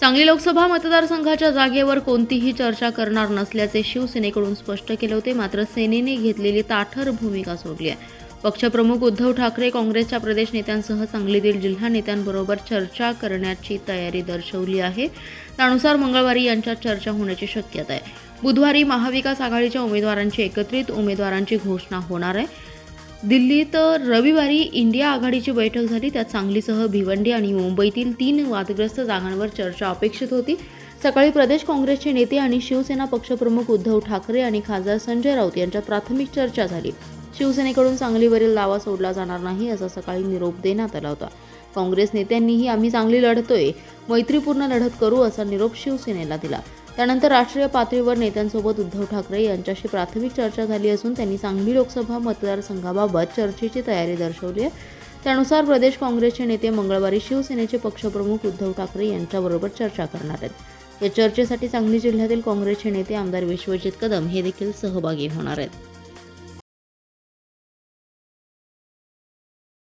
सांगली लोकसभा मतदारसंघाच्या जागेवर कोणतीही चर्चा करणार नसल्याचे शिवसेनेकडून स्पष्ट केले होते. मात्र सेनेने घेतलेली ताठर भूमिका सोडली आहे. पक्षप्रमुख उद्धव ठाकरे काँग्रेसच्या प्रदेश नेत्यांसह सांगलीतील जिल्हा नेत्यांबरोबर चर्चा करण्याची तयारी दर्शवली आहे. त्यानुसार मंगळवारी यांच्यात चर्चा होण्याची शक्यता आहे. बुधवारी महाविकास आघाडीच्या उमेदवारांची एकत्रित उमेदवारांची घोषणा होणार आहे. दिल्लीत रविवारी इंडिया आघाडीची बैठक झाली. त्यात सांगलीसह भिवंडी आणि मुंबईतील तीन वादग्रस्त जागांवर चर्चा अपेक्षित होती. सकाळी प्रदेश काँग्रेसचे नेते आणि शिवसेना पक्षप्रमुख उद्धव ठाकरे आणि खासदार संजय राऊत यांच्यात प्राथमिक चर्चा झाली. शिवसेनेकडून सांगलीवरील दावा सोडला जाणार नाही असा सकाळी निरोप देण्यात आला होता. काँग्रेस नेत्यांनीही आम्ही चांगली लढतोय मैत्रीपूर्ण लढत करू असा निरोप शिवसेनेला दिला. त्यानंतर राष्ट्रीय पातळीवर नेत्यांसोबत उद्धव ठाकरे यांच्याशी प्राथमिक चर्चा झाली असून त्यांनी सांगली लोकसभा मतदारसंघाबाबत चर्चेची तयारी दर्शवली आहे. त्यानुसार प्रदेश काँग्रेसचे नेते मंगळवारी शिवसेनेचे पक्षप्रमुख उद्धव ठाकरे यांच्याबरोबर चर्चा करणार आहेत. या चर्चेसाठी सांगली जिल्ह्यातील काँग्रेसचे नेते आमदार विश्वजित कदम हे देखील सहभागी होणार आहेत.